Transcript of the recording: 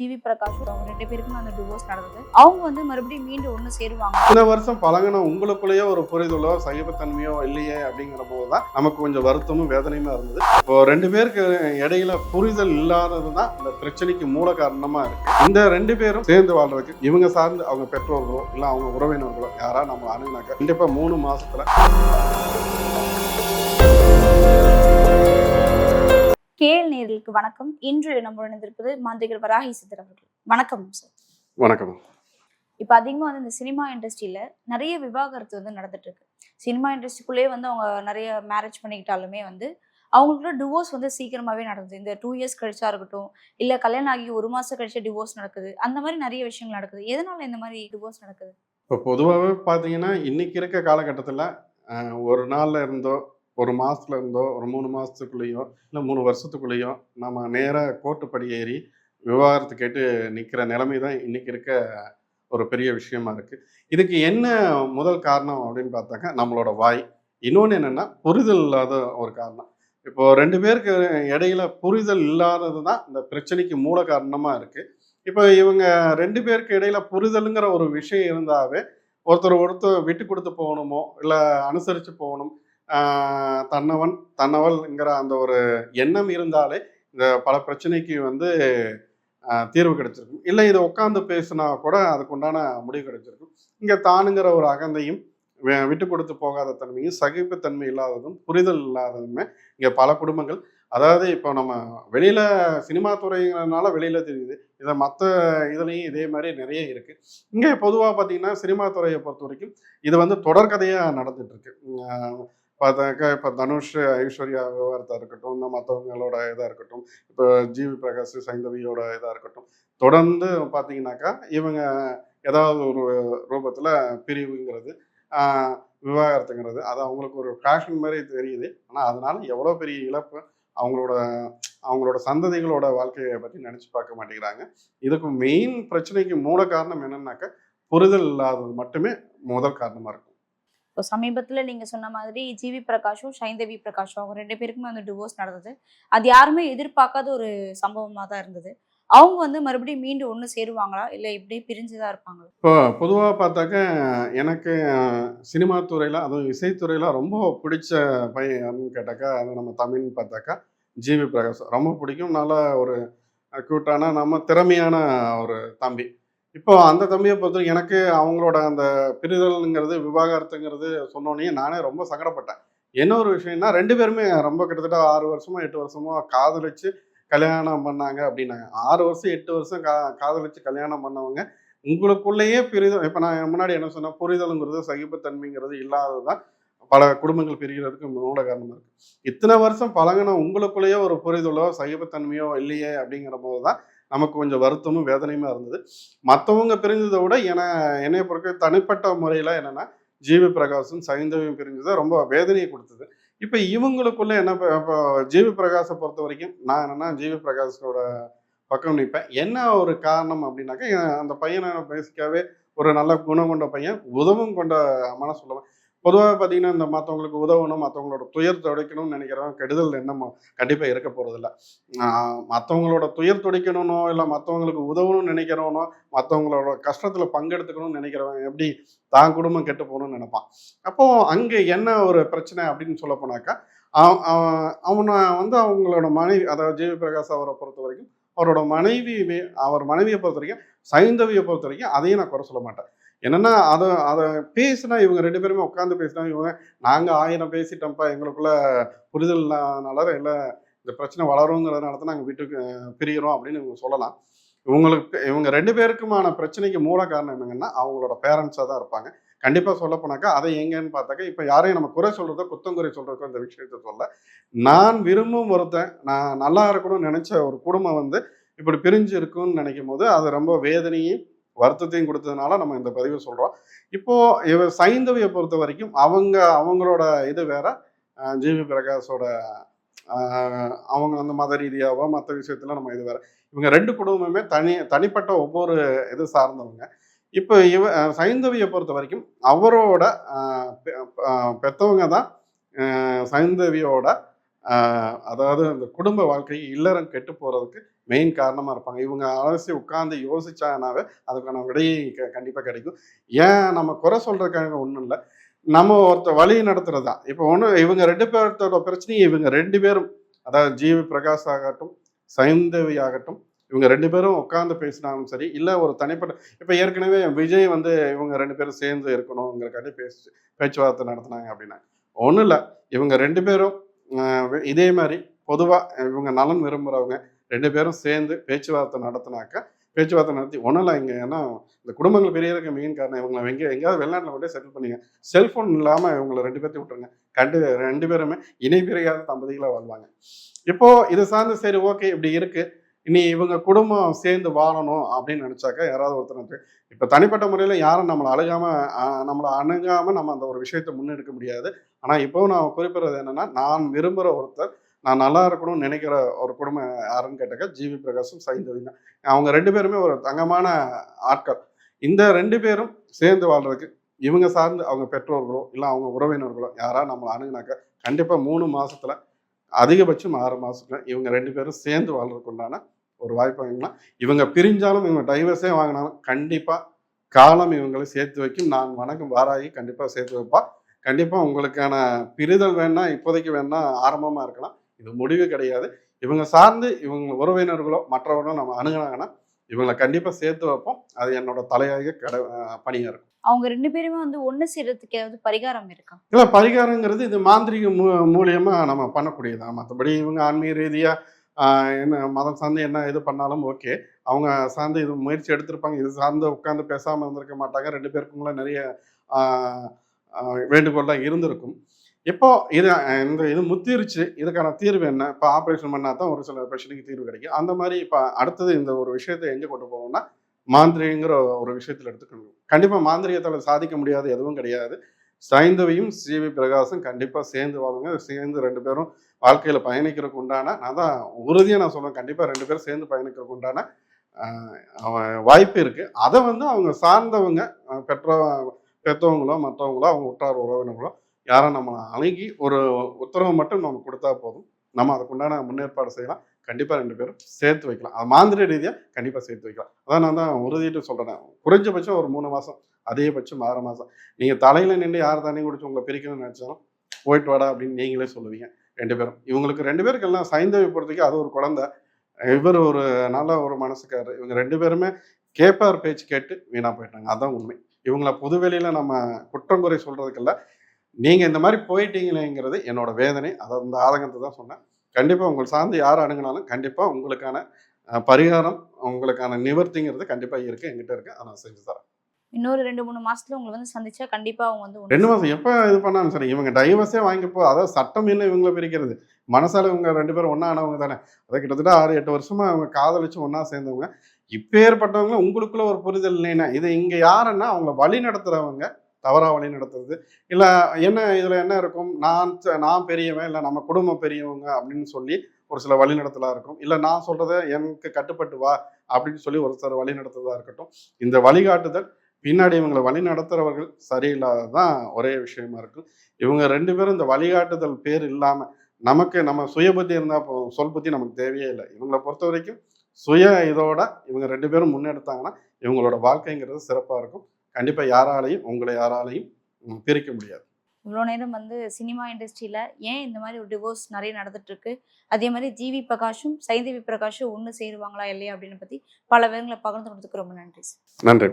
GV Prakash அவங்க ரெண்டு பேருக்கும் அந்த டிவோர்ஸ் நடந்தது. அவங்க வந்து மறுபடியும் மீண்டும் ஒன்று சேருவாங்க. இத்தனை வருஷம் பழகின உங்களுக்குள்ளேயே ஒரு புரிதலோ சகிப்புத்தன்மையோ இல்லையே அப்படிங்கிற போது தான் நமக்கு கொஞ்சம் வருத்தமும் வேதனையுமா இருந்தது. இப்போ ரெண்டு பேருக்கு இடையில புரிதல் இல்லாதது தான் இந்த பிரச்சனைக்கு மூல காரணமா இருக்கு. இந்த ரெண்டு பேரும் சேர்ந்து வாழ்றதுக்கு இவங்க சார்ந்து அவங்க பெற்றோர்களோ இல்லை அவங்க உறவினர்களோ யாரா நம்ம அணுகுனாக்க கண்டிப்பா மூணு மாசத்துல கேஎல் நேர்களுக்கு வணக்கம். இன்று நம்ம இணைந்திருப்பது மாந்திரிகர் வராகி சித்தர் அவர்கள். வணக்கம் சார் வணக்கம். இப்போ அதிகமாக வந்து இந்த சினிமா இண்டஸ்ட்ரியில நிறைய விவாகரத்து வந்து நடந்துட்டு இருக்கு சினிமா இண்டஸ்ட்ரிக்குள்ளேயே வந்து அவங்க நிறைய மேரேஜ் பண்ணிக்கிட்டாலுமே வந்து அவங்களுக்குள்ள டிவோர்ஸ் வந்து சீக்கிரமாவே நடக்குது இந்த டூ இயர்ஸ் கழிச்சா இருக்கட்டும் இல்ல கல்யாணம் ஆகி ஒரு மாசம் கழிச்சு டிவோர்ஸ் நடக்குது. அந்த மாதிரி நிறைய விஷயங்கள் நடக்குது. எதனால இந்த மாதிரி டிவோர்ஸ் நடக்குது? இப்போ பொதுவாகவே பார்த்தீங்கன்னா இன்னைக்கு இருக்க காலகட்டத்தில் ஒரு நாள்ல இருந்தோ ஒரு மாசத்துல இருந்தோ ஒரு மூணு மாதத்துக்குள்ளேயோ இல்லை மூணு வருஷத்துக்குள்ளேயோ நம்ம நேராக கோர்ட்டுப்படி ஏறி விவாகரத்து கேட்டு நிற்கிற நிலைமை தான் இன்னைக்கு இருக்க ஒரு பெரிய விஷயமா இருக்குது இதுக்கு என்ன முதல் காரணம் அப்படின்னு பார்த்தாக்கா நம்மளோட வாய். இன்னொன்று என்னென்னா புரிதல் இல்லாத ஒரு காரணம். இப்போ ரெண்டு பேருக்கு இடையில புரிதல் இல்லாதது தான் இந்த பிரச்சனைக்கு மூல காரணமாக இருக்குது இப்போ இவங்க ரெண்டு பேருக்கு இடையில புரிதலுங்கிற ஒரு விஷயம் இருந்தாவே ஒருத்தர் ஒருத்தர் விட்டு கொடுத்து போகணுமோ இல்லை அனுசரித்து போகணும் தன்னவன் தன்னவள்ங்கிற அந்த ஒரு எண்ணம் இருந்தாலே இந்த பல பிரச்சனைக்கு வந்து தீர்வு கிடைச்சிருக்கும். இல்லை இதை உட்காந்து பேசினா கூட அதுக்குண்டான முடிவு கிடைச்சிருக்கும். இங்கே தானுங்கிற ஒரு அகந்தையும் விட்டு கொடுத்து போகாத தன்மையும் சகிப்புத்தன்மை இல்லாததும் புரிதல் இல்லாததுமே இங்கே பல குடும்பங்கள். அதாவது இப்போ நம்ம வெளியில் சினிமா துறைங்கிறதுனால வெளியில் தெரியுது. இதை மற்ற இதுலேயும் இதே மாதிரி நிறைய இருக்குது இங்கே பொதுவாக பார்த்தீங்கன்னா சினிமா துறையை பொறுத்த வரைக்கும் இது வந்து தொடர்கதையாக நடந்துட்டு பார்த்தாக்கா இப்போ தனுஷ் ஐஸ்வர்யா விவகாரத்தாக இருக்கட்டும் இன்னும் மற்றவங்களோட இதாக இருக்கட்டும் இப்போ ஜிவி பிரகாஷ் சைந்தவியோட இதாக இருக்கட்டும் தொடர்ந்து பார்த்தீங்கன்னாக்கா இவங்க ஏதாவது ஒரு ரூபத்தில் பிரிவுங்கிறது விவாகரத்துங்கிறது அது அவங்களுக்கு ஒரு ஃபேஷன் மாதிரி தெரியுது. ஆனால் அதனால எவ்வளோ பெரிய இழப்பு அவங்களோட அவங்களோட சந்ததிகளோட வாழ்க்கையை பற்றி நினச்சி பார்க்க மாட்டேங்கிறாங்க. இதுக்கு மெயின் பிரச்சனைக்கு மூல காரணம் என்னன்னாக்கா புரிதல் இல்லாதது மட்டுமே முதல் காரணமாக இருக்கும். இப்போ சமீபத்தில் நீங்க சொன்ன மாதிரி ஜிவி பிரகாஷும் சைந்தவி பிரகாஷும் அவங்க ரெண்டு பேருக்குமே வந்து டிவோர்ஸ் நடந்தது. அது யாருமே எதிர்பார்க்காத ஒரு சம்பவமாக தான் இருந்தது. அவங்க வந்து மறுபடியும் மீண்டும் ஒன்று சேருவாங்களா? இல்லை இப்படி பிரிஞ்சுதான் இருப்பாங்களா? இப்போ பொதுவாக பார்த்தாக்க எனக்கு சினிமா துறையில் அதுவும் இசைத்துறையில் ரொம்ப பிடிச்ச பையன் யாருன்னு கேட்டாக்கா அது நம்ம தமிழ்னு பார்த்தாக்கா ஜிவி பிரகாஷ். ரொம்ப பிடிக்கும். நல்ல ஒரு க்யூட்டான நம்ம திறமையான ஒரு தம்பி. இப்போ அந்த தம்பியை பொறுத்தவரைக்கும் எனக்கு அவங்களோட அந்த பிரிதல்ங்கிறது விவாகரத்துங்கிறது சொன்னோன்னே நானே ரொம்ப சங்கடப்பட்டேன். என்ன ஒரு விஷயம்னா ரெண்டு பேருமே ரொம்ப கிட்டத்தட்ட ஆறு வருஷமோ எட்டு வருஷமோ காதலிச்சு கல்யாணம் பண்ணாங்க அப்படின்னாங்க. ஆறு வருஷம் எட்டு வருஷம் கா காதலிச்சு கல்யாணம் பண்ணவங்க உங்களுக்குள்ளேயே பிரிதல் இப்போ நான் முன்னாடி என்ன சொன்னேன் புரிதலுங்கிறது சகிப்புத்தன்மைங்கிறது இல்லாததான் பல குடும்பங்கள் பிரிகிறதுக்கு மூல காரணமாக இருக்குது இத்தனை வருஷம் பழங்கின உங்களுக்குள்ளேயே ஒரு புரிதலோ சகிப்புத்தன்மையோ இல்லையே அப்படிங்கிற போது தான் நமக்கு கொஞ்சம் வருத்தமும் வேதனையுமா இருந்தது. மற்றவங்க பிரிஞ்சதை விட என என்னைய பொறுத்த தனிப்பட்ட முறையில் என்னென்னா ஜிவி பிரகாஷும் சைந்தவியும் பிரிஞ்சது ரொம்ப வேதனையை கொடுத்தது. இப்போ இவங்களுக்குள்ள என்ன இப்போ ஜிவி பிரகாஷை பொறுத்த வரைக்கும் நான் என்னென்னா ஜிவி பிரகாஷோட பக்கம் நிற்பேன். என்ன ஒரு காரணம் அப்படின்னாக்கா அந்த பையனை பேசிக்காவே ஒரு நல்ல குணம் கொண்ட பையன் உதவும் கொண்ட மனசு சொல்லுவேன். பொதுவாக பார்த்தீங்கன்னா இந்த மற்றவங்களுக்கு உதவணும் மற்றவங்களோட துயர் துடைக்கணும்னு நினைக்கிறவங்க கெடுதல் எண்ணம் கண்டிப்பாக இருக்க போகிறதில்ல மற்றவங்களோட துயர் துடைக்கணும்னோ இல்லை மற்றவங்களுக்கு உதவணும்னு நினைக்கிறவனோ மற்றவங்களோட கஷ்டத்தில் பங்கெடுத்துக்கணும்னு நினைக்கிறவன் எப்படி தான் குடும்பம் கெட்டு போகணும்னு நினைப்பான். அப்போது அங்கே என்ன ஒரு பிரச்சனை அப்படின்னு சொல்ல போனாக்கா அவ- அவனை வந்து அவங்களோட மனைவி அதாவது ஜிவி பிரகாஷ் அவரை பொறுத்த வரைக்கும் அவரோட மனைவி அவர் மனைவியை பொறுத்த வரைக்கும் சைந்தவியை பொறுத்த வரைக்கும் அதையும் நான் குறை சொல்ல மாட்டேன். என்னன்னா அதை அதை பேசினா இவங்க ரெண்டு பேருமே உட்காந்து பேசினா இவங்க நாங்கள் ஆயிரம் பேசிட்டோம்ப்பா எங்களுக்குள்ள புரிதல் இல்லாதனால இல்லை இந்த பிரச்சனை வளருங்கிறதுனால தான் நாங்கள் வீட்டுக்கு பிரிகிறோம் அப்படின்னு இவங்க சொல்லலாம். இவங்களுக்கு இவங்க ரெண்டு பேருக்குமான பிரச்சனைக்கு மூல காரணம் என்னங்கன்னா அவங்களோட பேரண்ட்ஸாக தான் இருப்பாங்க. கண்டிப்பாக சொல்ல போனாக்கா அதை எங்கன்னு பார்த்தாக்கா இப்போ யாரையும் நம்ம குறை சொல்கிறதோ குத்தம் குறை இந்த விஷயத்த சொல்ல நான் விரும்பும் ஒருத்தன் நான் நல்லா இருக்கணும்னு நினச்ச ஒரு குடும்பம் வந்து இப்படி பிரிஞ்சு இருக்குன்னு நினைக்கும் போது அது ரொம்ப வேதனையும் வருத்தத்தையும் கொடுத்ததுனால நம்ம இந்த பதிவை சொல்கிறோம் இப்போ இவ சைந்தவியை பொறுத்த வரைக்கும் அவங்க அவங்களோட இது வேற. ஜிவி பிரகாஷோட அவங்க வந்து மத ரீதியாவோ மற்ற விஷயத்துல நம்ம இது வேற. இவங்க ரெண்டு குடும்பமுமே தனி தனிப்பட்ட ஒவ்வொரு இது சார்ந்தவங்க. இப்போ இவ சைந்தவியை பொறுத்த வரைக்கும் அவரோட பெற்றவங்க பெத்தவங்க தான் சைந்தவியோட அதாவது அந்த குடும்ப வாழ்க்கை இல்லறம் கெட்டு போகிறதுக்கு மெயின் காரணமாக இருப்பாங்க. இவங்க அலசி உட்காந்து யோசிச்சாங்கனாவே அதுக்கான விடையை க- கண்டிப்பாக கிடைக்கும். ஏன் நம்ம குறை சொல்கிறதுக்காக ஒன்றும் இல்லை. நம்ம ஒருத்தர் வழி நடத்துகிறது தான் இப்போ ஒன்று இவங்க ரெண்டு பேர்த்தோட பிரச்சனையும் இவங்க ரெண்டு பேரும். அதாவது ஜிவி பிரகாஷ் ஆகட்டும் சைந்தவி ஆகட்டும் இவங்க ரெண்டு பேரும் உட்காந்து பேசினாலும் சரி இல்லை ஒரு தனிப்பட்ட இப்போ ஏற்கனவே விஜய் வந்து இவங்க ரெண்டு பேரும் சேர்ந்து இருக்கணுங்கிறக்காண்டி பேசி பேச்சுவார்த்தை நடத்தினாங்க அப்படின்னா. ஒன்றும் இல்லை. இவங்க ரெண்டு பேரும் இதே மாதிரி பொதுவாக இவங்க நலன் விரும்புகிறவங்க ரெண்டு பேரும் சேர்ந்து பேச்சுவார்த்தை நடத்தினாக்க பேச்சுவார்த்தை நடத்தி ஒன்றும் இல்லை இங்கே ஏன்னா இந்த குடும்பங்கள் பெரிய இருக்க மெயின் காரணம் இவங்களை எங்கே எங்கேயாவது வெளிநாட்டில் கொண்டு செட்டில் பண்ணிங்க. செல்ஃபோன் இல்லாமல் இவங்களை ரெண்டு பேர்த்தையும் விட்டுருங்க. கண்டு ரெண்டு பேருமே இணை பிரியாத தம்பதிகளாக வாழ்வாங்க. இப்போது இது சார்ந்து சரி ஓகே இப்படி இருக்குது இனி இவங்க குடும்பம் சேர்ந்து வாழணும் அப்படின்னு நினச்சாக்கா யாராவது ஒருத்தர் இப்போ தனிப்பட்ட முறையில் யாரும் நம்மளை அழுகாம நம்மளை அணுகாமல் நம்ம அந்த ஒரு விஷயத்தை முன்னெடுக்க முடியாது. ஆனால் இப்போவும் நான் குறிப்பிடுறது என்னென்னா நான் விரும்புகிற ஒருத்தர் நான் நல்லா இருக்கணும்னு நினைக்கிற ஒரு குடும்பம் யாருன்னு கேட்டாக்கா ஜிவி பிரகாஷும் சைந்தவி தான். அவங்க ரெண்டு பேருமே ஒரு தங்கமான ஆட்கள். இந்த ரெண்டு பேரும் சேர்ந்து வாழ்றதுக்கு இவங்க சார்ந்து அவங்க பெற்றோர்களோ இல்லை அவங்க உறவினர்களோ யாராவது நம்மளை அணுகுனாக்கா கண்டிப்பாக மூணு மாதத்தில் அதிகபட்சம் ஆறு மாசத்துல இவங்க ரெண்டு பேரும் சேர்ந்து வாழ்றதுக்கு உண்டான ஒரு வாய்ப்பு வாங்கிக்கலாம் இவங்க பிரிஞ்சாலும் இவங்க டைவர்ஸே வாங்கினாலும் கண்டிப்பா காலம் இவங்களை சேர்த்து வைக்கும். நான் வணக்கம் வாராகி கண்டிப்பா சேர்த்து வைப்பா. கண்டிப்பா உங்களுக்கான பிரிதல் வேணா இப்போதைக்கு வேணா ஆரம்பமா இருக்கலாம். இது முடிவு கிடையாது. இவங்க சார்ந்து இவங்க உறவினர்களோ மற்றவர்களோ நம்ம அணுகுனாங்கன்னா இவங்களை கண்டிப்பா சேர்த்து வைப்போம். அது என்னோட தலையாக கடை அஹ் பணியா இருக்கும். அவங்க ரெண்டு பேருமே வந்து ஒண்ணு சேர்றதுக்கு ஏதாவது பரிகாரம் இருக்கா? இல்ல பரிகாரங்கிறது இது மாந்திரிக மூ மூலியமா நம்ம பண்ணக்கூடியதான் மற்றபடி இவங்க ஆன்மீக ரீதியா ஆஹ் என்ன மதம் சார்ந்து என்ன இது பண்ணாலும் ஓகே. அவங்க சார்ந்து இது முயற்சி எடுத்திருப்பாங்க. இது சார்ந்து உட்காந்து பேசாமல் இருந்திருக்க மாட்டாங்க. ரெண்டு பேருக்குள்ள நிறைய வேண்டுகோள்லாம் இருந்திருக்கும். இப்போ இது இந்த இது முத்திருச்சு. இதுக்கான தீர்வு என்ன? இப்போ ஆப்ரேஷன் பண்ணால் தான் ஒரு சில பிரச்சனைக்கு தீர்வு கிடைக்கும். அந்த மாதிரி இப்போ அடுத்தது இந்த ஒரு விஷயத்தை எங்கே கொண்டு போகணும்னா மாந்திரிகங்கிற ஒரு விஷயத்தில் எடுத்துக்கணும். கண்டிப்பாக மாந்திரிகத்தால் சாதிக்க முடியாது எதுவும் கிடையாது. சைந்தவியும் சிவி பிரகாசும் கண்டிப்பாக சேர்ந்து வாழுங்க. சேர்ந்து ரெண்டு பேரும் வாழ்க்கையில் பயணிக்கிறதுக்கு உண்டான நான் தான் உறுதியாக நான் சொல்கிறேன் கண்டிப்பாக ரெண்டு பேரும் சேர்ந்து பயணிக்கிறதுக்கு உண்டான வாய்ப்பு இருக்குது அதை வந்து அவங்க சார்ந்தவங்க பெற்ற பெற்றவங்களோ மற்றவங்களோ அவங்க உற்றார் உறவினர்களோ யாரோ நம்ம அணுகி ஒரு உத்தரவு மட்டும் நம்ம கொடுத்தா போதும். நம்ம அதுக்குண்டான முன்னேற்பாடு செய்யலாம். கண்டிப்பாக ரெண்டு பேரும் சேர்த்து வைக்கலாம். அது மாந்திர ரீதியாக கண்டிப்பாக சேர்த்து வைக்கலாம். அதான் நான் தான் உறுதிட்டு சொல்கிறேன் குறைஞ்சபட்சம் ஒரு மூணு மாதம் அதிகபட்சம் ஆறு மாதம் நீங்கள் தலையில் நின்று யார் தண்ணி குடிச்சு உங்களை பிரிக்கணும்னு நினச்சாலும் போயிட்டு வாடா அப்படின்னு நீங்களே சொல்லுவீங்க. ரெண்டு பேரும். இவங்களுக்கு ரெண்டு பேருக்கு எல்லாம் சைந்தவி பொறுத்தக்கு அது ஒரு குழந்தை. இவர் ஒரு நல்ல ஒரு மனசுக்காரு இவங்க ரெண்டு பேருமே கேட்பார் பேச்சு கேட்டு வீணாக போயிட்டாங்க. அதுதான் உண்மை. இவங்கள பொதுவெளியில் நம்ம குற்றம் குறை சொல்கிறதுக்கல்ல நீங்கள் இந்த மாதிரி போயிட்டீங்களேங்கிறது என்னோட வேதனை. அதை அந்த ஆதங்கத்தை தான் சொன்னேன். கண்டிப்பாக உங்களை சார்ந்து யார் அணுகுனாலும் கண்டிப்பாக உங்களுக்கான பரிகாரம் உங்களுக்கான நிவர்த்திங்கிறது கண்டிப்பாக இருக்குது என்கிட்ட இருக்குது அதை நான் செஞ்சு தரேன். இன்னொரு ரெண்டு மூணு மாசத்துல உங்களை வந்து சந்திச்சா கண்டிப்பா அவங்க வந்து ரெண்டு மாசம்? எப்போ இது பண்ணாலும் சரி. இவங்க டைவர்ஸே வாங்கி போ அதாவது சட்டம் என்ன இவங்கள பிரிக்கிறது. மனசால இவங்க ரெண்டு பேரும் ஒண்ணா ஆனவங்க தானே. அதை கிட்டத்தட்ட ஆறு எட்டு வருஷமா அவங்க காதலிச்சு ஒண்ணா சேர்ந்தவங்க. இப்பேற்பட்டவங்க உங்களுக்குள்ள ஒரு புரிதல் இல்லைன்னா இது இங்க யாருன்னா அவங்க வழி நடத்துறவங்க தவறா வழி நடத்துறது. இல்ல என்ன இதுல என்ன இருக்கும்? நான் நான் பெரியவன் இல்ல நம்ம குடும்பம் பெரியவங்க அப்படின்னு சொல்லி ஒரு சில வழி நடத்தலா இருக்கும். இல்ல நான் சொல்றத எனக்கு கட்டுப்பட்டு வா அப்படின்னு சொல்லி ஒரு சில வழி நடத்துறதா இருக்கட்டும். இந்த வழிகாட்டுதல் பின்னாடி இவங்களை வழி நடத்துறவர்கள் சரியில்லாததான் ஒரே விஷயமா இருக்கும். இவங்க ரெண்டு பேரும் இந்த வழிகாட்டுதல் பேர் இல்லாம நமக்கு நம்ம சுய புத்தி இருந்தா போதும் சொல் புத்தி நமக்கு தேவையே இல்லை. இவங்களை பொறுத்த வரைக்கும் சுய இதோட இவங்க ரெண்டு பேரும் முன்னெடுத்தாங்கன்னா இவங்களோட வாழ்க்கைங்கிறது சிறப்பா இருக்கும். கண்டிப்பா யாராலையும் உங்களை யாராலையும் பிரிக்க முடியாது. இவ்வளோ நேரம் வந்து சினிமா இண்டஸ்ட்ரியில ஏன் இந்த மாதிரி ஒரு டிவோர்ஸ் நிறைய நடந்துட்டு இருக்கு அதே மாதிரி ஜிவி பிரகாஷும் சைந்தவி பிரகாஷும் ஒன்று சேருவாங்களா இல்லையா அப்படின்னு பத்தி பல பேருங்களை பகிர்ந்து கொடுத்துக்கு ரொம்ப நன்றி சார். நன்றி.